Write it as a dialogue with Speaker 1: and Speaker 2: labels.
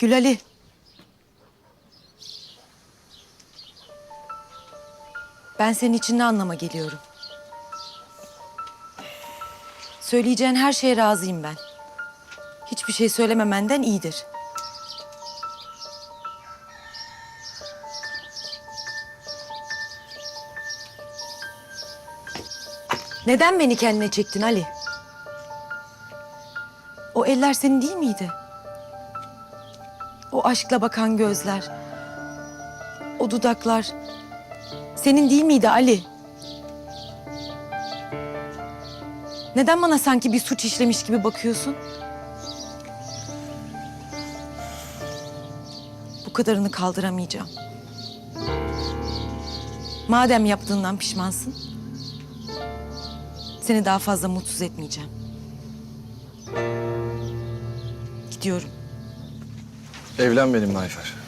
Speaker 1: Gül Ali. Ben senin için ne anlama geliyorum? Söyleyeceğin her şeye razıyım ben. Hiçbir şey söylememenden iyidir. Neden beni kendine çektin Ali? O eller senin değil miydi? O aşkla bakan gözler. O dudaklar. Senin değil miydi Ali? Neden bana sanki bir suç işlemiş gibi bakıyorsun? Bu kadarını kaldıramayacağım. Madem yaptığından pişmansın, seni daha fazla mutsuz etmeyeceğim. Gidiyorum.
Speaker 2: Evlen benimle Ayfer.